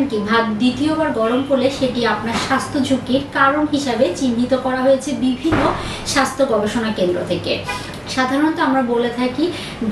জানেন কি? ভাত দ্বিতীয়বার গরম করলে সেটি আপনার স্বাস্থ্য ঝুঁকির কারণ হিসাবে চিহ্নিত করা হয়েছে বিভিন্ন স্বাস্থ্য গবেষণা কেন্দ্র থেকে। সাধারণত আমরা বলে থাকি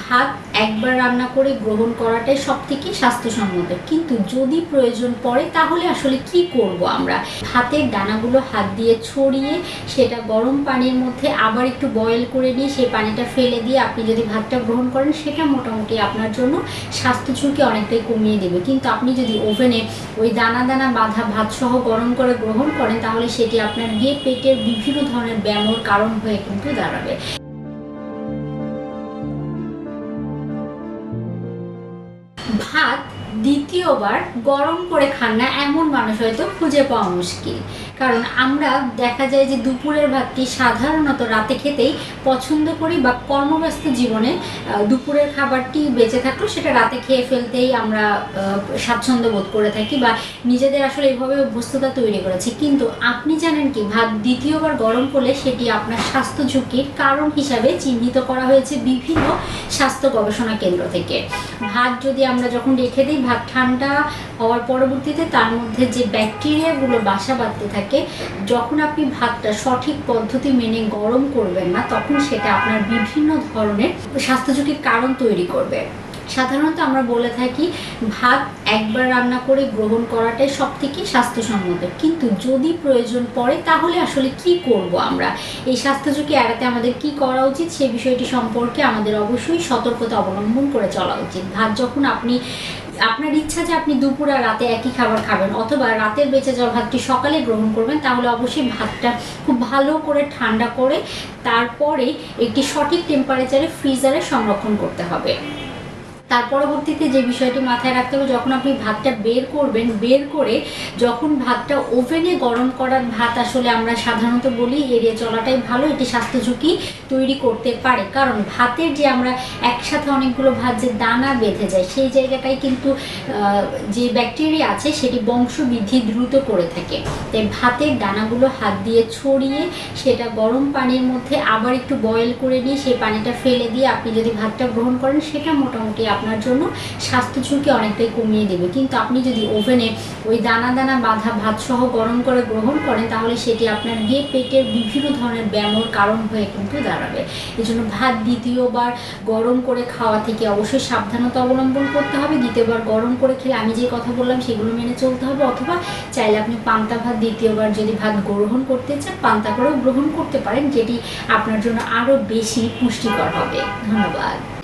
ভাত একবার রান্না করে গ্রহণ করাটাই সব থেকে স্বাস্থ্যসম্মত। কিন্তু যদি প্রয়োজন পড়ে, তাহলে আসলে কি করব আমরা? ভাতের দানাগুলো হাত দিয়ে ছড়িয়ে সেটা গরম পানির মধ্যে আবার একটু বয়েল করে নিয়ে সেই পানিটা ফেলে দিয়ে আপনি যদি ভাতটা গ্রহণ করেন, সেটা মোটামুটি আপনার জন্য স্বাস্থ্য ঝুঁকি অনেকটাই কমিয়ে দেবে। কিন্তু আপনি যদি ওভেনে ওই দানা দানা বাঁধা ভাত সহ গরম করে গ্রহণ করেন, তাহলে সেটি আপনার গিয়ে পেটের বিভিন্ন ধরনের ব্যায়ামর কারণ হয়ে কিন্তু দাঁড়াবে। ভাত দ্বিতীয়বার গরম করে খান না এমন মানুষ হয়তো খুঁজে পাওয়া মুশকিল। কারণ আমরা দেখা যায় যে দুপুরের ভাতটি সাধারণত রাতে খেতেই পছন্দ করি বা কর্মব্যস্ত জীবনে দুপুরের খাবারটি বেঁচে থাকলেও সেটা রাতে খেয়ে ফেলতেই আমরা স্বাচ্ছন্দ্য বোধ করে থাকি বা নিজেদের আসলে এভাবে অভ্যস্ততা তৈরি করেছি। কিন্তু আপনি জানেন কি, ভাত দ্বিতীয়বার গরম করলে সেটি আপনার স্বাস্থ্য ঝুঁকির কারণ হিসাবে চিহ্নিত করা হয়েছে বিভিন্ন স্বাস্থ্য গবেষণা কেন্দ্র থেকে। ভাত যদি আমরা যখন রেখে দিই ভাত ঠান্ডা হওয়ার পরবর্তীতে তার মধ্যে যে ব্যাকটেরিয়াগুলো বাসা বাঁধতে থাকে, যখন আপনি ভাতটা সঠিক পদ্ধতি মেনে গরম করবেন না, তখন সেটা আপনার বিভিন্ন ধরনের স্বাস্থ্য ঝুঁকির কারণ তৈরি করবে। সাধারণত আমরা বলে থাকি, ভাত একবার রান্না করে গ্রহণ করাটাই সব থেকে স্বাস্থ্যসম্মত। কিন্তু যদি প্রয়োজন পড়ে, তাহলে আসলে কি করব আমরা? এই স্বাস্থ্য ঝুঁকি এড়াতে আমাদের কি করা উচিত? সেই বিষয়টি সম্পর্কে আমাদের অবশ্যই সতর্কতা অবলম্বন করে চলা উচিত। ভাত যখন আপনি আপনার ইচ্ছা যে আপনি দুপুর আর রাতে একই খাবার খাবেন অথবা রাতের বেঁচে যাওয়া ভাতটি সকালে গ্রহণ করবেন, তাহলে অবশ্যই ভাতটা খুব ভালো করে ঠান্ডা করে তারপরে একটি সঠিক টেম্পারেচারে ফ্রিজারে সংরক্ষণ করতে হবে। তার পরবর্তীতে যে বিষয়টি মাথায় রাখতে হবে, যখন আপনি ভাতটা বের করবেন, বের করে যখন ভাতটা ওভেনে গরম করার ভাত আসলে আমরা সাধারণত বলি এড়িয়ে চলাটাই ভালো, এটি স্বাস্থ্য ঝুঁকি তৈরি করতে পারে। কারণ ভাতের যে আমরা একসাথে অনেকগুলো ভাত যে দানা বেঁধে যায়, সেই জায়গাটায় কিন্তু যে ব্যাকটেরিয়া আছে, সেটি বংশবৃদ্ধি দ্রুত করে থাকে। তাই ভাতের দানাগুলো হাত দিয়ে ছড়িয়ে সেটা গরম পানির মধ্যে আবার একটু বয়েল করে নিয়ে সেই পানিটা ফেলে দিয়ে আপনি যদি ভাতটা গ্রহণ করেন, সেটা মোটামুটি আপনার জন্য স্বাস্থ্য ঝুঁকি অনেকটাই কমিয়ে দেবে। কিন্তু আপনি যদি ওভেনে ওই দানা দানা বাঁধা ভাত সহ গরম করে গ্রহণ করেন, তাহলে সেটি আপনার গিয়ে পেটের বিভিন্ন ধরনের ব্যায়ামর কারণ হয়ে কিন্তু দাঁড়াবে। এই জন্য ভাত দ্বিতীয়বার গরম করে খাওয়া থেকে অবশ্যই সাবধানতা অবলম্বন করতে হবে। দ্বিতীয়বার গরম করে খেলে আমি যে কথা বললাম, সেগুলো মেনে চলতে হবে। অথবা চাইলে আপনি পান্তা ভাত দ্বিতীয়বার যদি ভাত গ্রহণ করতে চান, পান্তা করেও গ্রহণ করতে পারেন, যেটি আপনার জন্য আরও বেশি পুষ্টিকর হবে। ধন্যবাদ।